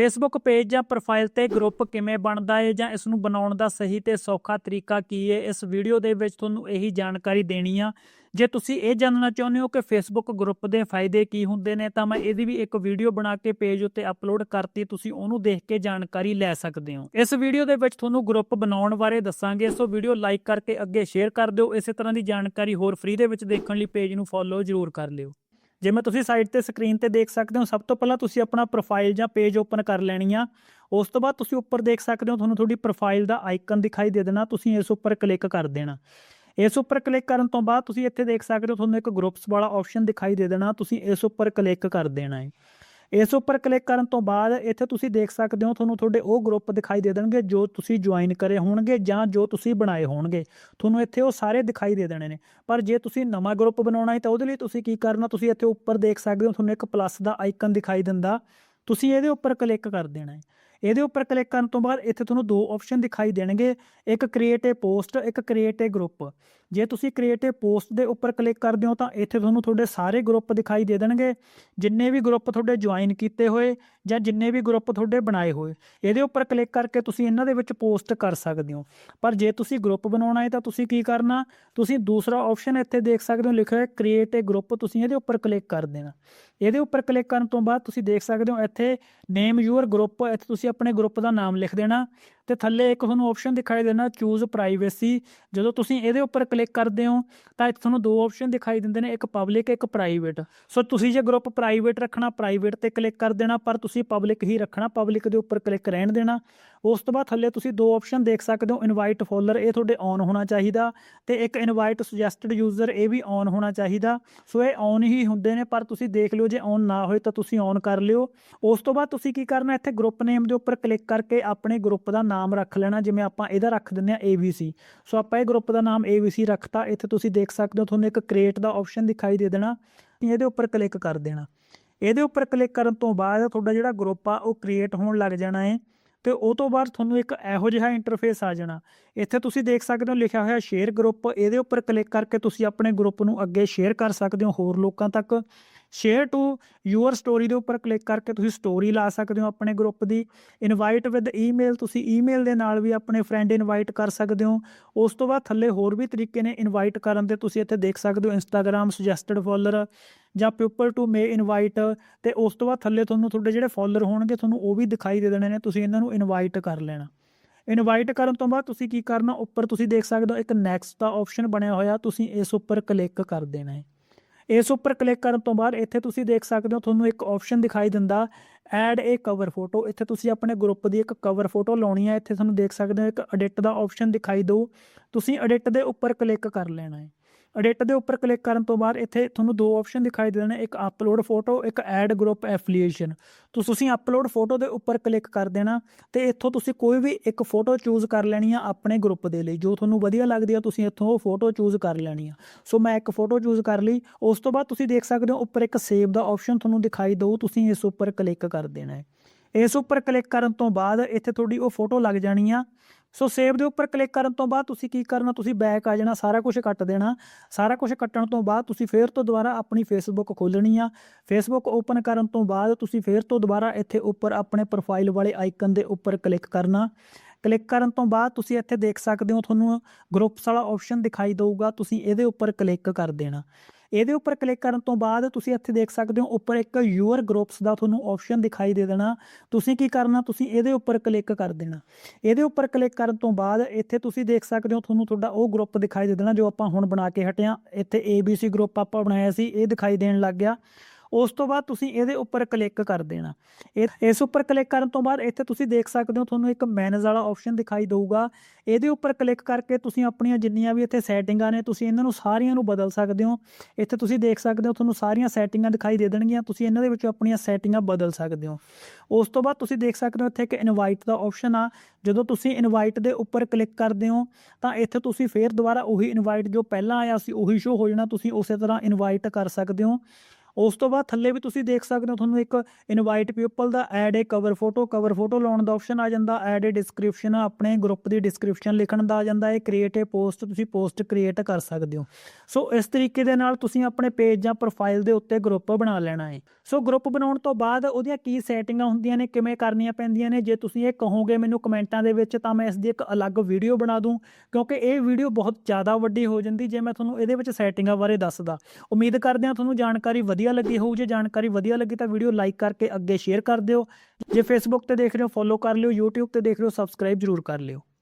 Facebook page ਜਾਂ profile ਤੇ group ਕਿਵੇਂ ਬਣਦਾ ਹੈ ਜਾਂ ਇਸ ਨੂੰ ਬਣਾਉਣ ਦਾ ਸਹੀ ਤੇ ਸੌਖਾ ਤਰੀਕਾ ਕੀ ਹੈ ਇਸ ਵੀਡੀਓ ਦੇ ਵਿੱਚ ਤੁਹਾਨੂੰ ਇਹੀ ਜਾਣਕਾਰੀ ਦੇਣੀ ਆ। ਜੇ ਤੁਸੀਂ ਇਹ ਜਾਣਨਾ ਚਾਹੁੰਦੇ ਹੋ ਕਿ ਫੇਸਬੁੱਕ ਗਰੁੱਪ ਦੇ ਫਾਇਦੇ ਕੀ ਹੁੰਦੇ ਨੇ, ਤਾਂ ਮੈਂ ਇਹਦੀ ਵੀ ਇੱਕ ਵੀਡੀਓ ਬਣਾ ਕੇ ਪੇਜ ਉੱਤੇ ਅਪਲੋਡ ਕਰਤੀ, ਤੁਸੀਂ ਉਹਨੂੰ ਦੇਖ ਕੇ ਜਾਣਕਾਰੀ ਲੈ ਸਕਦੇ ਹੋ। ਇਸ ਵੀਡੀਓ ਦੇ ਵਿੱਚ ਤੁਹਾਨੂੰ ਗਰੁੱਪ ਬਣਾਉਣ ਬਾਰੇ ਦੱਸਾਂਗੇ, ਸੋ ਵੀਡੀਓ ਲਾਈਕ ਕਰਕੇ ਅੱਗੇ ਸ਼ੇਅਰ ਕਰ ਦਿਓ, ਇਸੇ ਤਰ੍ਹਾਂ ਦੀ ਜਾਣਕਾਰੀ ਹੋਰ ਫ੍ਰੀ ਦੇ ਵਿੱਚ ਦੇਖਣ ਲਈ ਪੇਜ ਨੂੰ ਫੋਲੋ ਜ਼ਰੂਰ ਕਰ ਲਿਓ। ਜਿਵੇਂ ਤੁਸੀਂ ਸਾਈਟ ਤੇ ਸਕਰੀਨ ਤੇ ਦੇਖ ਸਕਦੇ ਹੋ, ਸਭ ਤੋਂ ਪਹਿਲਾਂ ਤੁਸੀਂ ਆਪਣਾ ਪ੍ਰੋਫਾਈਲ ਜਾਂ ਪੇਜ ਓਪਨ ਕਰ ਲੈਣੀ ਆ। ਉਸ ਤੋਂ ਬਾਅਦ ਤੁਸੀਂ ਉੱਪਰ ਦੇਖ ਸਕਦੇ ਹੋ, ਤੁਹਾਨੂੰ ਤੁਹਾਡੀ ਪ੍ਰੋਫਾਈਲ ਦਾ ਆਈਕਨ ਦਿਖਾਈ ਦੇ ਦੇਣਾ, ਤੁਸੀਂ ਇਸ ਉੱਪਰ ਕਲਿੱਕ ਕਰ ਦੇਣਾ। ਇਸ ਉੱਪਰ ਕਲਿੱਕ ਕਰਨ ਤੋਂ ਬਾਅਦ ਤੁਸੀਂ ਇੱਥੇ ਦੇਖ ਸਕਦੇ ਹੋ, ਤੁਹਾਨੂੰ ਇੱਕ ਗਰੁੱਪਸ ਵਾਲਾ ਆਪਸ਼ਨ ਦਿਖਾਈ ਦੇ ਦੇਣਾ, ਤੁਸੀਂ ਇਸ ਉੱਪਰ ਕਲਿੱਕ ਕਰ ਦੇਣਾ ਹੈ। ਇਸ ਉੱਪਰ ਕਲਿੱਕ ਕਰਨ ਤੋਂ ਬਾਅਦ ਇੱਥੇ ਤੁਸੀਂ ਦੇਖ ਸਕਦੇ ਹੋ, ਤੁਹਾਨੂੰ ਤੁਹਾਡੇ ਉਹ ਗਰੁੱਪ ਦਿਖਾਈ ਦੇ ਦੇਣਗੇ ਜੋ ਤੁਸੀਂ ਜੁਆਇਨ ਕਰੇ ਹੋਣਗੇ ਜਾਂ ਜੋ ਤੁਸੀਂ ਬਣਾਏ ਹੋਣਗੇ। ਤੁਹਾਨੂੰ ਇੱਥੇ ਉਹ ਸਾਰੇ ਦਿਖਾਈ ਦੇ ਦੇਣੇ ਨੇ। ਪਰ ਜੇ ਤੁਸੀਂ ਨਵਾਂ ਗਰੁੱਪ ਬਣਾਉਣਾ ਹੈ ਤਾਂ ਉਹਦੇ ਲਈ ਤੁਸੀਂ ਕੀ ਕਰਨਾ, ਤੁਸੀਂ ਇੱਥੇ ਉੱਪਰ ਦੇਖ ਸਕਦੇ ਹੋ, ਤੁਹਾਨੂੰ ਇੱਕ ਪਲੱਸ ਦਾ ਆਈਕਨ ਦਿਖਾਈ ਦਿੰਦਾ। ਤੁਸੀਂ ਇਹਦੇ ਉੱਪਰ ਕਲਿੱਕ ਕਰ ਦੇਣਾ ਹੈ। ਇਹਦੇ ਉੱਪਰ ਕਲਿੱਕ ਕਰਨ ਤੋਂ ਬਾਅਦ ਇੱਥੇ ਤੁਹਾਨੂੰ ਦੋ ਆਪਸ਼ਨ ਦਿਖਾਈ ਦੇਣਗੇ। ਇੱਕ ਕ੍ਰੀਏਟ ਅ ਪੋਸਟ ਇੱਕ ਕ੍ਰੀਏਟ ਅ ਗਰੁੱਪ ਜੇ ਤੁਸੀਂ ਕ੍ਰੀਏਟ ਅ ਪੋਸਟ ਦੇ ਉੱਪਰ ਕਲਿੱਕ ਕਰਦੇ ਹੋ ਤਾਂ ਇੱਥੇ ਤੁਹਾਨੂੰ ਤੁਹਾਡੇ ਸਾਰੇ ਗਰੁੱਪ ਦਿਖਾਈ ਦੇ ਦੇਣਗੇ। ਜਿੰਨੇ ਵੀ ਗਰੁੱਪ ਤੁਹਾਡੇ ਜੁਆਇਨ ਕੀਤੇ ਹੋਏ ਜਾਂ ਜਿੰਨੇ ਵੀ ਗਰੁੱਪ ਤੁਹਾਡੇ ਬਣਾਏ ਹੋਏ। ਇਹਦੇ ਉੱਪਰ ਕਲਿੱਕ ਕਰਕੇ ਤੁਸੀਂ ਇਹਨਾਂ ਦੇ ਵਿੱਚ ਪੋਸਟ ਕਰ ਸਕਦੇ ਹੋ। ਪਰ ਜੇ ਤੁਸੀਂ ਗਰੁੱਪ ਬਣਾਉਣਾ ਹੈ ਤਾਂ ਤੁਸੀਂ ਕੀ ਕਰਨਾ? ਤੁਸੀਂ ਦੂਸਰਾ ਆਪਸ਼ਨ ਇੱਥੇ ਦੇਖ ਸਕਦੇ ਹੋ, ਲਿਖਿਆ ਹੈ ਕ੍ਰੀਏਟ ਅ ਗਰੁੱਪ ਤੁਸੀਂ ਇਹਦੇ ਉੱਪਰ ਕਲਿੱਕ ਕਰ ਦੇਣਾ। ਇਹਦੇ ਉੱਪਰ ਕਲਿੱਕ ਕਰਨ ਤੋਂ ਬਾਅਦ ਤੁਸੀਂ ਦੇਖ ਸਕਦੇ ਹੋ ਇੱਥੇ ਨੇਮ ਯੂਅਰ ਗਰੁੱਪ ਇੱਥੇ ਤੁਸੀਂ ਆਪਣੇ ਗਰੁੱਪ ਦਾ ਨਾਮ ਲਿਖ ਦੇਣਾ। ਤੇ ਥੱਲੇ ਇੱਕ ਤੁਹਾਨੂੰ ਆਪਸ਼ਨ ਦਿਖਾਈ ਦੇਣਾ ਚੂਜ਼ ਪ੍ਰਾਈਵੇਸੀ ਜਦੋਂ ਤੁਸੀਂ ਇਹਦੇ ਉੱਪਰ ਕਲਿੱਕ ਕਰਦੇ ਹੋ, ਤਾਂ ਇੱਥੇ ਤੁਹਾਨੂੰ ਦੋ ਆਪਸ਼ਨ ਦਿਖਾਈ ਦਿੰਦੇ ਨੇ, ਇੱਕ ਪਬਲਿਕ ਇੱਕ ਪ੍ਰਾਈਵੇਟ ਸੋ ਤੁਸੀਂ ਜੇ ਗਰੁੱਪ ਪ੍ਰਾਈਵੇਟ ਰੱਖਣਾ ਪ੍ਰਾਈਵੇਟ ਤੇ ਕਲਿੱਕ ਕਰ ਦੇਣਾ, ਪਰ ਤੁਸੀਂ ਪਬਲਿਕ ਹੀ ਰੱਖਣਾ ਪਬਲਿਕ ਦੇ ਉੱਪਰ ਕਲਿੱਕ ਰਹਿਣ ਦੇਣਾ। ਉਸ ਤੋਂ ਬਾਅਦ ਥੱਲੇ ਤੁਸੀਂ ਦੋ ਆਪਸ਼ਨ ਦੇਖ ਸਕਦੇ ਹੋ ਇਨਵਾਈਟ ਫੋਲੋਅਰ ਇਹ ਤੁਹਾਡੇ ਔਨ ਹੋਣਾ ਚਾਹੀਦਾ ਤੇ ਇੱਕ ਇਨਵਾਈਟ ਸੁਜੈਸਟਡ ਯੂਜ਼ਰ ਇਹ ਵੀ ਔਨ ਹੋਣਾ ਚਾਹੀਦਾ। ਸੋ ਇਹ ਔਨ ਹੀ ਹੁੰਦੇ ਨੇ, ਪਰ ਤੁਸੀਂ ਦੇਖ ਲਿਓ, ਜੇ ਔਨ ਨਾ ਹੋਏ ਤਾਂ ਤੁਸੀਂ ਔਨ ਕਰ ਲਿਓ। ਉਸ ਤੋਂ ਬਾਅਦ ਤੁਸੀਂ ਕੀ ਕਰਨਾ, ਇੱਥੇ ਗਰੁੱਪ ਨੇਮ ਦੇ ਉੱਪਰ ਕਲਿੱਕ ਕਰਕੇ ਆਪਣੇ ਗਰੁੱਪ ਦਾ ਨਾਮ ਨਾਮ ਰੱਖ ਲੈਣਾ, ਜਿਵੇਂ ਆਪਾਂ ਇਹਦਾ ਰੱਖ ਦਿੰਦੇ ਆ ABC ਸੋ ਆਪਾਂ ਇਹ ਗਰੁੱਪ ਦਾ ਨਾਮ ABC ਰੱਖਤਾ। ਇੱਥੇ ਤੁਸੀਂ ਦੇਖ ਸਕਦੇ ਹੋ, ਤੁਹਾਨੂੰ ਇੱਕ ਕ੍ਰੀਏਟ ਦਾ ਆਪਸ਼ਨ ਦਿਖਾਈ ਦੇ ਦੇਣਾ। ਇਹਦੇ ਉੱਪਰ ਕਲਿੱਕ ਕਰ ਦੇਣਾ। ਇਹਦੇ ਉੱਪਰ ਕਲਿੱਕ ਕਰਨ ਤੋਂ ਬਾਅਦ ਤੁਹਾਡਾ ਜਿਹੜਾ ਗਰੁੱਪ ਆ, ਉਹ ਕ੍ਰੀਏਟ ਹੋਣ ਲੱਗ ਜਾਣਾ ਹੈ ਤੇ ਉਹ ਤੋਂ ਬਾਅਦ ਤੁਹਾਨੂੰ ਇੱਕ ਇਹੋ ਜਿਹਾ ਇੰਟਰਫੇਸ ਆ ਜਾਣਾ। ਇੱਥੇ ਤੁਸੀਂ ਦੇਖ ਸਕਦੇ ਹੋ, ਲਿਖਿਆ ਹੋਇਆ ਸ਼ੇਅਰ ਗਰੁੱਪ ਇਹਦੇ ਉੱਪਰ ਕਲਿੱਕ ਕਰਕੇ ਤੁਸੀਂ ਆਪਣੇ ਗਰੁੱਪ ਨੂੰ ਅੱਗੇ ਸ਼ੇਅਰ ਕਰ ਸਕਦੇ ਹੋ ਹੋਰ ਲੋਕਾਂ ਤੱਕ। ਸ਼ੇਅਰ ਟੂ ਯੂਅਰ ਸਟੋਰੀ ਦੇ ਉੱਪਰ ਕਲਿੱਕ ਕਰਕੇ ਤੁਸੀਂ ਸਟੋਰੀ ਲਾ ਸਕਦੇ ਹੋ ਆਪਣੇ ਗਰੁੱਪ ਦੀ। ਇਨਵਾਈਟ ਵਿਦ ਈਮੇਲ ਤੁਸੀਂ ਈਮੇਲ ਦੇ ਨਾਲ ਵੀ ਆਪਣੇ ਫਰੈਂਡ ਇਨਵਾਈਟ ਕਰ ਸਕਦੇ ਹੋ। ਉਸ ਤੋਂ ਬਾਅਦ ਥੱਲੇ ਹੋਰ ਵੀ ਤਰੀਕੇ ਨੇ ਇਨਵਾਈਟ ਕਰਨ ਦੇ, ਤੁਸੀਂ ਇੱਥੇ ਦੇਖ ਸਕਦੇ ਹੋ ਇੰਸਟਾਗ੍ਰam ਸੁਜੈਸਟਡ ਫੋਲੋਅਰ ਜਾਂ ਪੀਪਲ ਟੂ ਮੇ ਇਨਵਾਈਟ ਤੇ ਉਸ ਤੋਂ ਬਾਅਦ ਥੱਲੇ ਤੁਹਾਨੂੰ ਤੁਹਾਡੇ ਜਿਹੜੇ ਫੋਲੋਅਰ ਹੋਣਗੇ, ਤੁਹਾਨੂੰ ਉਹ ਵੀ ਦਿਖਾਈ ਦੇ ਦੇਣੇ ਨੇ, ਤੁਸੀਂ ਇਹਨਾਂ ਨੂੰ ਇਨਵਾਈਟ ਕਰ ਲੈਣਾ। ਇਨਵਾਈਟ ਕਰਨ ਤੋਂ ਬਾਅਦ ਤੁਸੀਂ ਕੀ ਕਰਨਾ, ਉੱਪਰ ਤੁਸੀਂ ਦੇਖ ਸਕਦੇ ਹੋ ਇੱਕ ਨੈਕਸਟ ਦਾ ਆਪਸ਼ਨ ਬਣਿਆ ਹੋਇਆ, ਤੁਸੀਂ ਇਸ ਉੱਪਰ ਕਲਿੱਕ ਕਰ ਦੇਣਾ ਹੈ। ਇਸ ਉੱਪਰ ਕਲਿੱਕ ਕਰਨ ਤੋਂ ਬਾਅਦ ਇੱਥੇ ਤੁਸੀਂ ਦੇਖ ਸਕਦੇ ਹੋ, ਤੁਹਾਨੂੰ ਇੱਕ ਆਪਸ਼ਨ ਦਿਖਾਈ ਦਿੰਦਾ ਐਡ ਏ ਕਵਰ ਫੋਟੋ ਇੱਥੇ ਤੁਸੀਂ ਆਪਣੇ ਗਰੁੱਪ ਦੀ ਇੱਕ ਕਵਰ ਫੋਟੋ ਲਾਉਣੀ ਹੈ। ਇੱਥੇ ਤੁਹਾਨੂੰ ਦੇਖ ਸਕਦੇ ਹੋ, ਇੱਕ ਐਡਿਟ ਦਾ ਆਪਸ਼ਨ ਦਿਖਾਈ ਦਿਓ ਤੁਸੀਂ ਐਡਿਟ ਦੇ ਉੱਪਰ ਕਲਿੱਕ ਕਰ ਲੈਣਾ ਹੈ। ਐਡਿਟ ਦੇ ਉੱਪਰ ਕਲਿੱਕ ਕਰਨ ਤੋਂ ਬਾਅਦ ਇੱਥੇ ਤੁਹਾਨੂੰ ਦੋ ਆਪਸ਼ਨ ਦਿਖਾਈ ਦੇਣੇ ਇੱਕ ਅਪਲੋਡ ਫੋਟੋ ਇੱਕ ਐਡ ਗਰੁੱਪ ਐਫੀਲੀਏਸ਼ਨ ਤੁਸੀਂ ਅਪਲੋਡ ਫੋਟੋ ਦੇ ਉੱਪਰ ਕਲਿੱਕ ਕਰ ਦੇਣਾ ਤੇ ਇੱਥੋਂ ਤੁਸੀਂ ਕੋਈ ਵੀ ਇੱਕ ਫੋਟੋ ਚੂਜ਼ ਕਰ ਲੈਣੀ ਆ ਆਪਣੇ ਗਰੁੱਪ ਦੇ ਲਈ। ਜੋ ਤੁਹਾਨੂੰ ਵਧੀਆ ਲੱਗਦੀ ਆ, ਤੁਸੀਂ ਇੱਥੋਂ ਉਹ ਫੋਟੋ ਚੂਜ਼ ਕਰ ਲੈਣੀ ਆ। ਸੋ ਮੈਂ ਇੱਕ ਫੋਟੋ ਚੂਜ਼ ਕਰ ਲਈ। ਉਸ ਤੋਂ ਬਾਅਦ ਤੁਸੀਂ ਦੇਖ ਸਕਦੇ ਹੋ, ਉੱਪਰ ਇੱਕ ਸੇਵ ਦਾ ਆਪਸ਼ਨ ਤੁਹਾਨੂੰ ਦਿਖਾਈ ਦਊ, ਤੁਸੀਂ ਇਸ ਉੱਪਰ ਕਲਿੱਕ ਕਰ ਦੇਣਾ ਹੈ। ਇਸ ਉੱਪਰ ਕਲਿੱਕ ਕਰਨ ਤੋਂ ਬਾਅਦ ਇੱਥੇ ਤੁਹਾਡੀ ਉਹ ਫੋਟੋ ਲੱਗ ਜਾਣੀ ਆ। ਸੋ ਸੇਵ ਦੇ ਉੱਪਰ ਕਲਿੱਕ ਕਰਨ ਤੋਂ ਬਾਅਦ ਤੁਸੀਂ ਕੀ ਕਰਨਾ? ਤੁਸੀਂ ਬੈਕ ਆ ਜਾਣਾ, ਸਾਰਾ ਕੁਝ ਕੱਟ ਦੇਣਾ। ਸਾਰਾ ਕੁਝ ਕੱਟਣ ਤੋਂ ਬਾਅਦ ਤੁਸੀਂ ਫੇਰ ਤੋਂ ਦੁਬਾਰਾ ਆਪਣੀ ਫੇਸਬੁੱਕ ਖੋਲਣੀ ਆ। ਫੇਸਬੁੱਕ ਓਪਨ ਕਰਨ ਤੋਂ ਬਾਅਦ ਤੁਸੀਂ ਫੇਰ ਤੋਂ ਦੁਬਾਰਾ ਇੱਥੇ ਉੱਪਰ ਆਪਣੇ ਪ੍ਰੋਫਾਈਲ ਵਾਲੇ ਆਈਕਨ ਦੇ ਉੱਪਰ ਕਲਿੱਕ ਕਰਨਾ। ਕਲਿੱਕ ਕਰਨ ਤੋਂ ਬਾਅਦ ਤੁਸੀਂ ਇੱਥੇ ਦੇਖ ਸਕਦੇ ਹੋ, ਤੁਹਾਨੂੰ ਗਰੁੱਪਸ ਵਾਲਾ ਆਪਸ਼ਨ ਦਿਖਾਈ ਦੇਊਗਾ। ਤੁਸੀਂ ਇਹਦੇ ਉੱਪਰ ਕਲਿੱਕ ਕਰ ਦੇਣਾ। ਇਹਦੇ ਉੱਪਰ ਕਲਿੱਕ ਕਰਨ ਤੋਂ ਬਾਅਦ ਤੁਸੀਂ ਇੱਥੇ ਦੇਖ ਸਕਦੇ ਹੋ ਉੱਪਰ ਇੱਕ ਯੂਅਰ ਗਰੁੱਪਸ ਦਾ ਤੁਹਾਨੂੰ ਆਪਸ਼ਨ ਦਿਖਾਈ ਦੇ ਦੇਣਾ। ਤੁਸੀਂ ਕੀ ਕਰਨਾ? ਤੁਸੀਂ ਇਹਦੇ ਉੱਪਰ ਕਲਿੱਕ ਕਰ ਦੇਣਾ। ਇਹਦੇ ਉੱਪਰ ਕਲਿੱਕ ਕਰਨ ਤੋਂ ਬਾਅਦ ਇੱਥੇ ਤੁਸੀਂ ਦੇਖ ਸਕਦੇ ਹੋ ਤੁਹਾਨੂੰ ਤੁਹਾਡਾ ਉਹ ਗਰੁੱਪ ਦਿਖਾਈ ਦੇ ਦੇਣਾ ਜੋ ਆਪਾਂ ਹੁਣ ਬਣਾ ਕੇ ਹਟਿਆ ਇੱਥੇ ABC ਗਰੁੱਪ ਆਪਾਂ ਬਣਾਇਆ ਸੀ, ਇਹ ਦਿਖਾਈ ਦੇਣ ਲੱਗ ਗਿਆ। ਉਸ ਤੋਂ ਬਾਅਦ ਤੁਸੀਂ ਇਹਦੇ ਉੱਪਰ ਕਲਿੱਕ ਕਰ ਦੇਣਾ। ਇਹ, ਇਸ ਉੱਪਰ ਕਲਿੱਕ ਕਰਨ ਤੋਂ ਬਾਅਦ ਇੱਥੇ ਤੁਸੀਂ ਦੇਖ ਸਕਦੇ ਹੋ, ਤੁਹਾਨੂੰ ਇੱਕ ਮੈਨੇਜ ਵਾਲਾ ਆਪਸ਼ਨ ਦਿਖਾਈ ਦੇਊਗਾ। ਇਹਦੇ ਉੱਪਰ ਕਲਿੱਕ ਕਰਕੇ ਤੁਸੀਂ ਆਪਣੀਆਂ ਜਿੰਨੀਆਂ ਵੀ ਇੱਥੇ ਸੈਟਿੰਗਾਂ ਨੇ, ਤੁਸੀਂ ਇਹਨਾਂ ਨੂੰ ਸਾਰੀਆਂ ਨੂੰ ਬਦਲ ਸਕਦੇ ਹੋ। ਇੱਥੇ ਤੁਸੀਂ ਦੇਖ ਸਕਦੇ ਹੋ, ਤੁਹਾਨੂੰ ਸਾਰੀਆਂ ਸੈਟਿੰਗਾਂ ਦਿਖਾਈ ਦੇ ਦੇਣਗੀਆਂ, ਤੁਸੀਂ ਇਹਨਾਂ ਦੇ ਵਿੱਚੋਂ ਆਪਣੀਆਂ ਸੈਟਿੰਗਾਂ ਬਦਲ ਸਕਦੇ ਹੋ। ਉਸ ਤੋਂ ਬਾਅਦ ਤੁਸੀਂ ਦੇਖ ਸਕਦੇ ਹੋ, ਇੱਥੇ ਇੱਕ ਇਨਵਾਈਟ ਦਾ ਆਪਸ਼ਨ ਆ। ਜਦੋਂ ਤੁਸੀਂ ਇਨਵਾਈਟ ਦੇ ਉੱਪਰ ਕਲਿੱਕ ਕਰਦੇ ਹੋ, ਤਾਂ ਇੱਥੇ ਤੁਸੀਂ ਫੇਰ ਦੁਬਾਰਾ ਉਹੀ ਇਨਵਾਈਟ ਜੋ ਪਹਿਲਾਂ ਆਇਆ ਸੀ, ਉਹੀ ਸ਼ੋ ਹੋ ਜਾਣਾ, ਤੁਸੀਂ ਉਸੇ ਤਰ੍ਹਾਂ ਇਨਵਾਈਟ ਕਰ ਸਕਦੇ ਹੋ। ਉਸ ਤੋਂ ਬਾਅਦ ਥੱਲੇ ਵੀ ਤੁਸੀਂ ਦੇਖ ਸਕਦੇ ਹੋ, ਤੁਹਾਨੂੰ ਇੱਕ invite people the add a cover photo cover photo ਲਾਉਣ ਦਾ ਆਪਸ਼ਨ ਆ ਜਾਂਦਾ ਐਡ ਏ ਡਿਸਕ੍ਰਿਪਸ਼ਨ ਆਪਣੇ ਗਰੁੱਪ ਦੀ ਡਿਸਕ੍ਰਿਪਸ਼ਨ ਲਿਖਣ ਦਾ ਆ ਜਾਂਦਾ ਹੈ ਕ੍ਰੀਏਟ ਏ ਪੋਸਟ ਤੁਸੀਂ ਪੋਸਟ ਕ੍ਰੀਏਟ ਕਰ ਸਕਦੇ ਹੋ। ਸੋ ਇਸ ਤਰੀਕੇ ਦੇ ਨਾਲ ਤੁਸੀਂ ਆਪਣੇ ਪੇਜ ਜਾਂ ਪ੍ਰੋਫਾਈਲ ਦੇ ਉੱਤੇ ਗਰੁੱਪ ਬਣਾ ਲੈਣਾ ਹੈ। ਸੋ ਗਰੁੱਪ ਬਣਾਉਣ ਤੋਂ ਬਾਅਦ ਉਹਦੀਆਂ ਕੀ ਸੈਟਿੰਗਾਂ ਹੁੰਦੀਆਂ ਨੇ, ਕਿਵੇਂ ਕਰਨੀਆਂ ਪੈਂਦੀਆਂ ਨੇ, ਜੇ ਤੁਸੀਂ ਇਹ ਕਹੋਗੇ ਮੈਨੂੰ ਕਮੈਂਟਾਂ ਦੇ ਵਿੱਚ ਤਾਂ ਮੈਂ ਇਸ ਦੀ ਇੱਕ ਅਲੱਗ ਵੀਡੀਓ ਬਣਾ ਦੂੰ, ਕਿਉਂਕਿ ਇਹ ਵੀਡੀਓ ਬਹੁਤ ਜ਼ਿਆਦਾ ਵੱਡੀ ਹੋ ਜਾਂਦੀ ਜੇ ਮੈਂ ਤੁਹਾਨੂੰ ਇਹਦੇ ਵਿੱਚ ਸੈਟਿੰਗਾਂ ਬਾਰੇ ਦੱਸਦਾ। ਉਮੀਦ ਕਰਦੇ ਹਾਂ ਤੁਹਾਨੂੰ ਜਾਣਕਾਰੀ ਵਧੀਆ ਲੱਗੀ ਹੋਊ, ਜੇ ਜਾਣਕਾਰੀ ਵਧੀਆ ਲੱਗੀ ਤਾਂ ਵੀਡੀਓ ਲਾਈਕ ਕਰਕੇ ਅੱਗੇ ਸ਼ੇਅਰ ਕਰ ਦਿਓ। ਜੇ ਫੇਸਬੁੱਕ ਤੇ ਦੇਖ ਰਹੇ ਹੋ ਫੋਲੋ ਕਰ ਲਿਓ, YouTube ਤੇ ਦੇਖ ਰਹੇ ਹੋ ਸਬਸਕ੍ਰਾਈਬ ਜ਼ਰੂਰ ਕਰ ਲਿਓ।